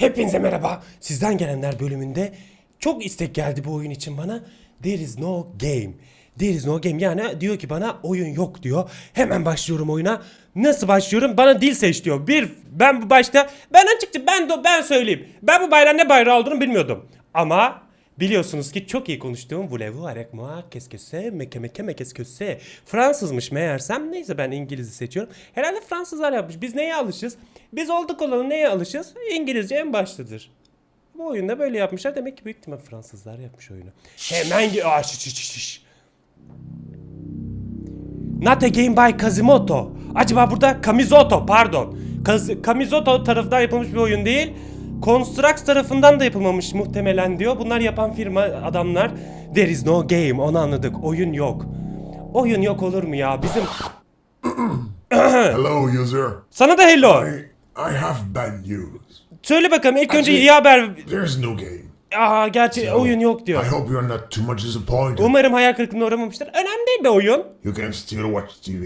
Hepinize merhaba. Sizden gelenler bölümünde çok istek geldi bu oyun için bana. There is no game. There is no game. Yani diyor ki bana oyun yok diyor. Hemen başlıyorum oyuna. Nasıl başlıyorum? Bana dil seç diyor. Bir ben bu başta ben açıkça ben de ben söyleyeyim. Ben bu bayrağın ne bayrağı olduğunu bilmiyordum. Ama Biliyorsunuz ki çok iyi konuştuğum voulez-vous avec moi, qu'est-ce que c'est, meke meke me qu'est-ce que c'est. Fransızmış meğersem. Neyse ben İngiliz'i seçiyorum. Herhalde Fransızlar yapmış. Biz neye alışız? Biz olduk olanı neye alışız? İngilizce en baştadır. Bu oyunda böyle yapmışlar. Demek ki büyük ihtimal Fransızlar yapmış oyunu. Hemen... ge- Aa, şiş, şiş, şiş. Not a game by Kazimoto. Acaba burada Kamizoto pardon. Kaz Kamizoto tarafından yapılmış bir oyun değil. Construx tarafından da yapılmamış muhtemelen diyor. Bunlar yapan firma adamlar. There is no game onu anladık. Oyun yok. Oyun yok olur mu ya? Bizim Hello, user. sana da hello. I, I have bad news. Söyle bakalım ilk önce iyi haber. There's no game. Aa gerçi oyun yok I diyor. hope you're not too much disappointed. Umarım hayal kırıklığına uğramamıştır. Önemli değil be oyun. You can still watch TV.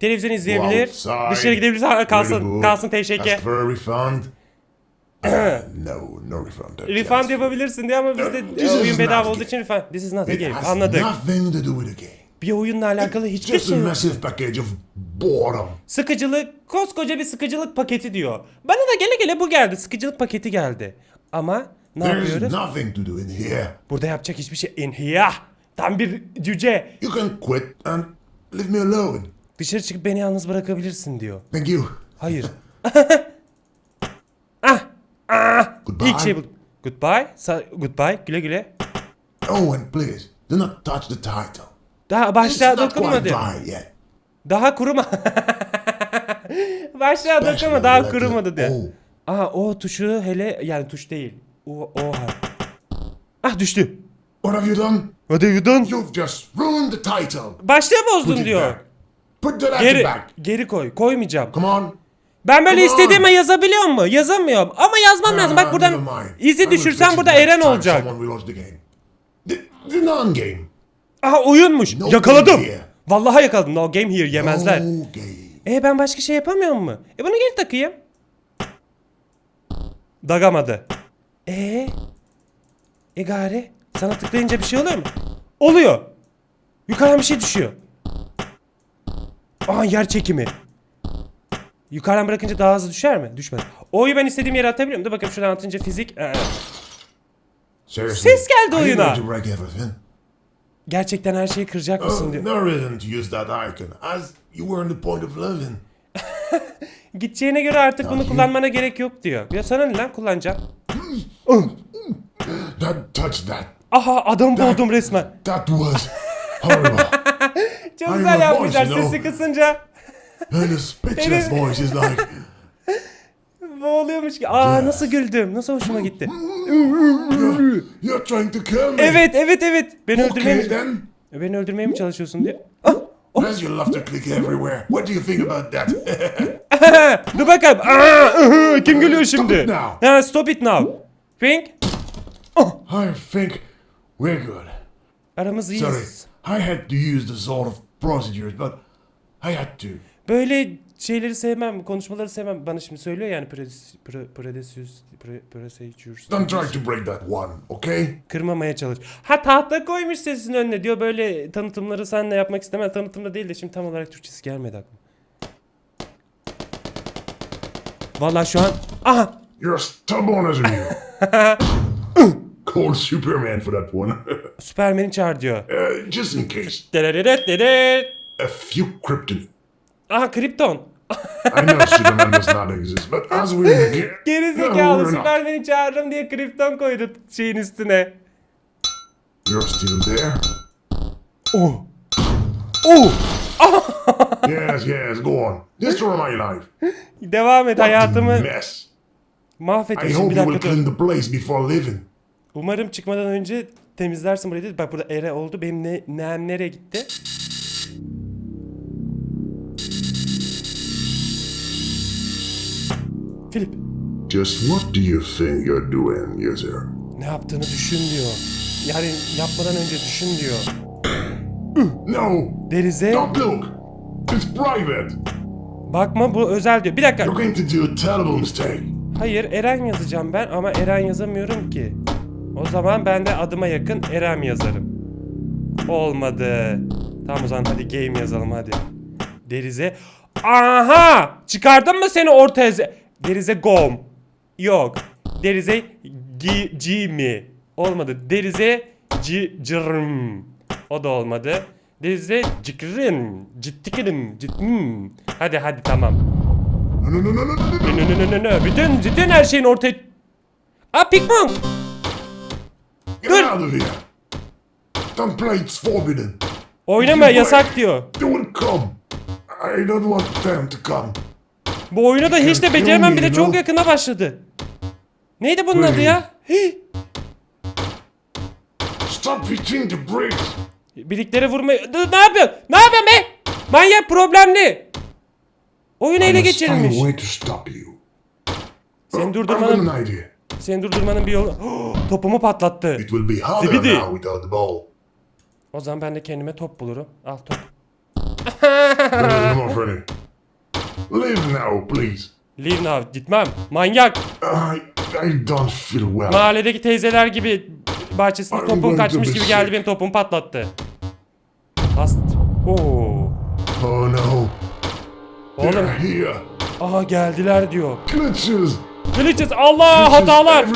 Televizyon izleyebilir. outside, Dışarı gidebilir. Kalsın, kalsın teşekkür. Ask for a refund. No, no refund. Refund yapabilirsin diyor ama bizde This e, oyun is bedava not olduğu için refund. This is not a It game. has Anladık. nothing to do with the game. Bir oyunla alakalı hiçbir Just a şey yok. massive package of boredom. Sıkıcılık, koskoca bir sıkıcılık paketi diyor. Bana da gele gele bu geldi. Sıkıcılık paketi geldi. Ama ne There's yapıyoruz? nothing to do in here. Burada yapacak hiçbir şey. In here. Tam bir cüce. You can quit and leave me alone. Dışarı çıkıp beni yalnız bırakabilirsin diyor. Thank you. Hayır. Goodbye. İlk şey bu. Goodbye. Sa- goodbye. Güle güle. Oh, and please, do not touch the title. Daha başlığa dry yet. Daha kuruma. başlığa dokunma daha kurumadı diyor. Aa o tuşu hele yani tuş değil. O o. Ah düştü. What have you done? Hadi yudan. You've just ruined the title. Başlığı it diyor. Put the letter Geri back. geri koy. Koymayacağım. Come on. Ben böyle istediğime yazabiliyor mu? Yazamıyorum. Ama yazmam lazım. Bak Ah, buradan izi düşürsen burada Eren olacak. Aha oyunmuş. Yakaladım. Vallahi yakaladım. No game here yemezler. E ben başka şey yapamıyor mu? E bunu geri takayım. Dagamadı. E E gari sana tıklayınca bir şey oluyor mu? Oluyor. Yukarıdan bir şey düşüyor. Aa yer çekimi. Yukarıdan bırakınca daha hızlı düşer mi? Düşmez. O'yu ben istediğim yere atabiliyorum. Dur bakayım şuradan atınca fizik. Ee. Ses geldi oyuna. gerçekten her şeyi kıracak Oh, mısın diyor. no reason to use that icon, as you were in the point of living. Gideceğine göre artık bunu kullanmana gerek yok diyor. Ya sana ne lan kullanacağım? That touch that. Aha adam boğdum resmen. That was horrible. Çok güzel yapmışlar sesi kısınca. And speechless Benim- voice is like, Boğuluyormuş ki. Aa nasıl güldüm. Nasıl hoşuma gitti. you're, you're trying to kill me. Evet evet evet. Beni öldürmeye Okay mi, then. beni öldürmeye mi çalışıyorsun diyor. Ah, As you love to click everywhere. What do you think about that? Dur bakalım. Aa, ıhı, kim gülüyor şimdi? it now. Ha, stop it now. Pink. I think we're good. Aramız Sorry, iyiyiz. I had to use the sort of procedures, but I had to. Böyle şeyleri sevmem, konuşmaları sevmem. Bana şimdi söylüyor yani predes- pre- predecious, pre- procedures. Don't try to break that one, okay? Kırmamaya çalış. Ha tahta koymuş sesin önüne diyor böyle tanıtımları senle yapmak istemez. Tanıtımda değil de şimdi tam olarak Türkçesi gelmedi aklıma. Vallahi şu an... Aha! You're stubborn as you. Call Superman for that one. Süpermen'i çağır diyor. uh, just in case. A few kryptonite. Aha Krypton. I know Superman does not exist, but as we get... Geri zekalı. Süpermen'i çağırırım diye Krypton koydu şeyin üstüne. You're still there? Oh. Oh. yes, yes, go on. Destroy my life. Devam et What hayatımı mess. I hope Bir you dakika will dur. clean the place before leaving. Umarım çıkmadan önce temizlersin burayı. dedi. Bak burada ere oldu. Benim ne, nem nereye gitti? Filip Just what do you think you're doing, user? ne yaptığını düşün diyor. Yani yapmadan önce düşün diyor. No, Derize don't look. It's private. bakma bu özel diyor. Bir dakika. You're going to do a terrible mistake. Hayır Eren yazacağım ben ama Eren yazamıyorum ki. O zaman ben de adıma yakın Erem yazarım. Olmadı. Tamam o zaman hadi game yazalım hadi. Derize. Aha! Çıkardın mı seni ortaya? Ze- Derize gom. Yok. Derize gi, gi mi? Olmadı. Derize ci, cırm. O da olmadı. Derize cikrın. Ciddikirim. Ciddim. Hadi hadi tamam. Bütün, bütün her şeyin ortaya... Aa Pikmon! Don't play, it's forbidden. Oynama yasak diyor. They will come. I don't want them to come. Bu oyunu da hiç de beceremem me, bile çok yakına başladı. Neydi bunun adı ya? Hii. Stop hitting the bricks. Birliklere vurmayı... Ne yapıyorsun? Ne yapıyorsun be? Manyak problemli. Oyun ele geçirilmiş. way to stop you. Seni durdurmanın, seni durdurmanın bir yolu... topumu patlattı. It will be harder Zibidi. O zaman ben de kendime top bulurum. Al top. Leave now, please. Leave now. Gitmem. Manyak. I I don't feel well. Mahalledeki teyzeler gibi bahçesinde topum kaçmış gibi geldi benim topumu patlattı. Hast. Oo. Oh no. Oğlum. They're here. Aha geldiler diyor. Glitches. Glitches Allah hatalar.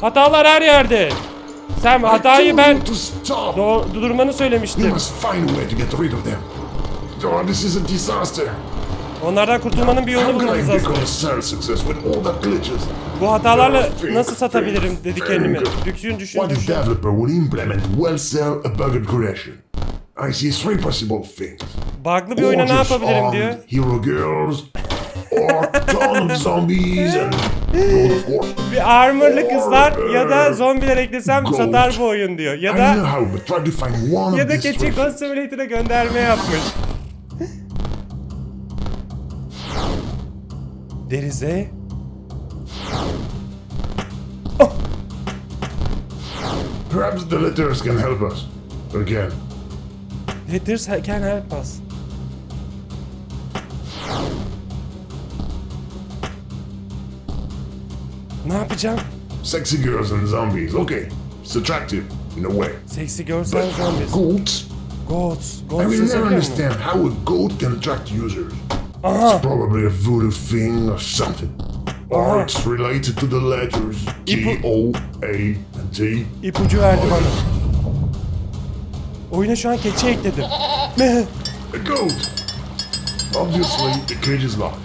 Hatalar her yerde. Sen hatayı ben you do- durdurmanı You söylemiştim. must find a way to get rid of them. Oh, this is a disaster. Onlardan kurtulmanın bir yolunu bulmamız lazım. Bu hatalarla nasıl satabilirim think, dedi think. kendime. Düşün düşün What düşün. developer would implement well-sell a bugged creation? I see three possible things. Bug'lı bir oyuna ne yapabilirim diyor. Hero girls, or ton of zombies and. Bir armorlı kızlar ya da zombiler eklesem Gold. satar bu oyun diyor. Ya da ya da keçi. Ghost Simulator'a gönderme yapmış. Derize. Perhaps the letters can help us. Again. Letters can help us. Ne yapacağım? Sexy girls and zombies. Okay, it's attractive in a way. Sexy girls and zombies. Goats. Goats. I Goats will never understand how a goat can attract users. Aha. It's probably a voodoo thing or something. Or Uh-huh. it's related to the letters G, O, A, and T. İpucu verdi bana. Oyuna şu an keçi ekledim. A goat. Obviously, the cage is locked.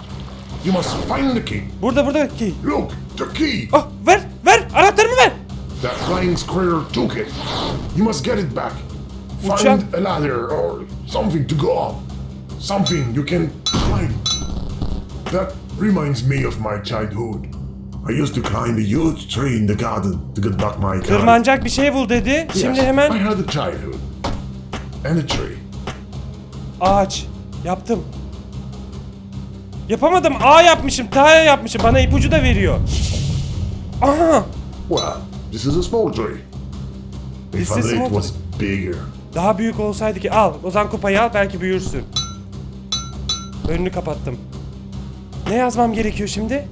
You must find the key. Burada burada ki. Look, the key. Ah ver ver anahtarımı ver. That flying square took it. You must get it back. Find a ladder or something to go up. Something you can climb. That reminds me of my childhood. I used to climb a huge tree in the garden to get back my car. Tırmanacak bir şey bul dedi. Yes, Şimdi I hemen had a childhood. And a tree. ağaç. Yaptım. Yapamadım. A yapmışım. T'ya yapmışım. Bana ipucu da veriyor. Aha. Well, this is a small tree. This If I is it small was bigger. Daha büyük olsaydı ki al. O zaman kupayı al belki büyürsün. Önünü kapattım. Ne yazmam gerekiyor şimdi?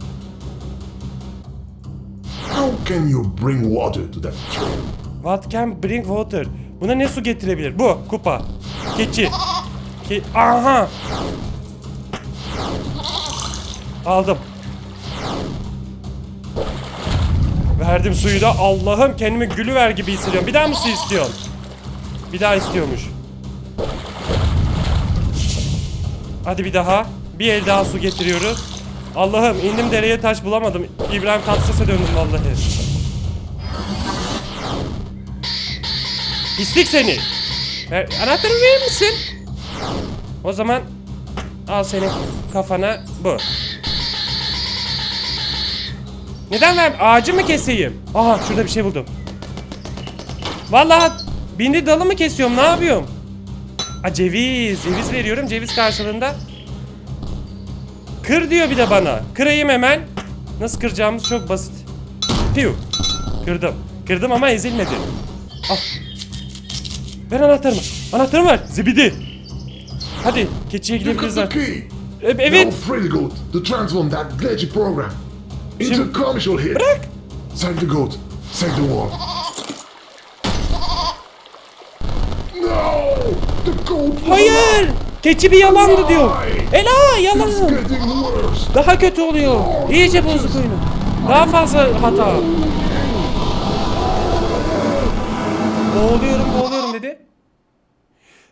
How can you bring water to that tree? What can bring water? Buna ne su getirebilir? Bu kupa. Keçi. Ke Aha. Aldım. Verdim suyu da Allah'ım kendimi gülüver gibi hissediyorum. Bir daha mı su istiyorsun? Bir daha istiyormuş. Hadi bir daha. Bir el daha su getiriyoruz. Allah'ım indim dereye taş bulamadım. İbrahim Tatlıses'e döndüm vallahi. Pislik seni. Ver, anahtarımı verir misin? O zaman al senin kafana bu. Neden ver? Ağacı mı keseyim? Aha şurada bir şey buldum. Vallahi bindi dalı mı kesiyorum? Ne yapıyorum? Aa ceviz. Ceviz veriyorum. Ceviz karşılığında. Kır diyor bir de bana. Kırayım hemen. Nasıl kıracağımız çok basit. Piu. Kırdım. Kırdım ama ezilmedi. Al. Ver anahtarımı. Anahtarımı ver. Zibidi. Hadi keçiye gidebiliriz. key. E- Evet. Now, Freddy Goat, to transform that glitchy program. It's a commercial hit. Save the goat. Save the world. No! Hayır! Keçi bir yalandı diyor. Ela yalan. Daha kötü oluyor. İyice bozuk oyunu. Daha fazla hata. Boğuluyorum boğuluyorum dedi.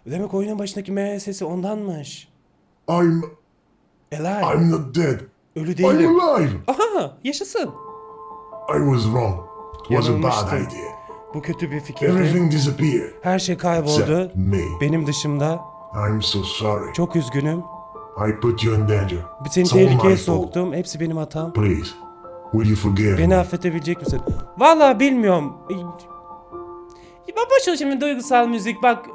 Demek oyunun başındaki M sesi ondanmış. I'm Ela I'm not dead. ölü I'm değilim. alive. Aha yaşasın. I was wrong. It was a bad idea. Bu kötü bir fikirdi. Everything disappeared. Her şey kayboldu. Except me. Benim dışımda. I'm so sorry. Çok üzgünüm. I put you in danger. Seni It's all tehlikeye my fault. soktum. Hepsi benim hatam. Please, will you forgive Beni me? affedebilecek misin? Vallahi bilmiyorum. Ya boş ver şimdi duygusal müzik bak.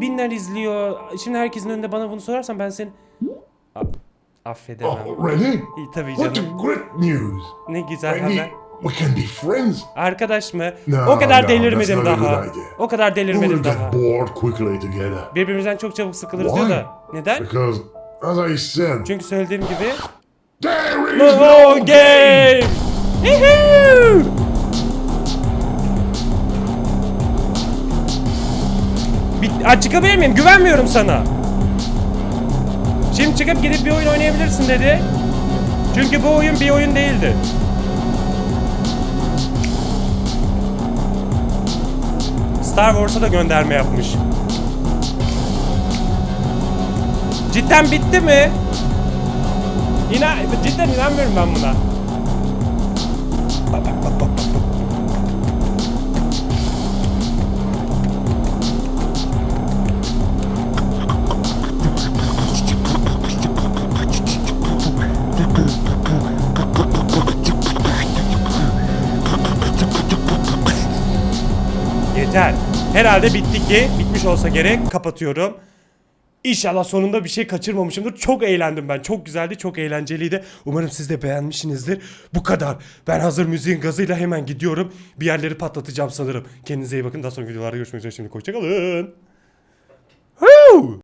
Binler izliyor. Şimdi herkesin önünde bana bunu sorarsan ben seni... A- affedemem. Oh, really? İyi, tabii What a canım. great news. Ne güzel Maybe haber. We can be friends. Arkadaş mı? No, o kadar no, delirmedim that's not a daha. good idea. O kadar We will delirmedim get daha. bored quickly together. Birbirimizden çok çabuk sıkılırız Why? diyor da. Neden? Because, as I said, Çünkü söylediğim gibi... there is No no game. game! Yuhuu! Bir, Aa, çıkabilir miyim? Güvenmiyorum sana. Şimdi çıkıp gidip bir oyun oynayabilirsin dedi. Çünkü bu oyun bir oyun değildi. Star Wars'a da gönderme yapmış. Cidden bitti mi? İnan, cidden inanmıyorum ben buna. Yeter. Herhalde bitti ki. Bitmiş olsa gerek. Kapatıyorum. İnşallah sonunda bir şey kaçırmamışımdır. Çok eğlendim ben. Çok güzeldi, çok eğlenceliydi. Umarım siz de beğenmişsinizdir. Bu kadar. Ben hazır müziğin gazıyla hemen gidiyorum. Bir yerleri patlatacağım sanırım. Kendinize iyi bakın. Daha sonra videolarda görüşmek üzere. Şimdi hoşçakalın. Huu!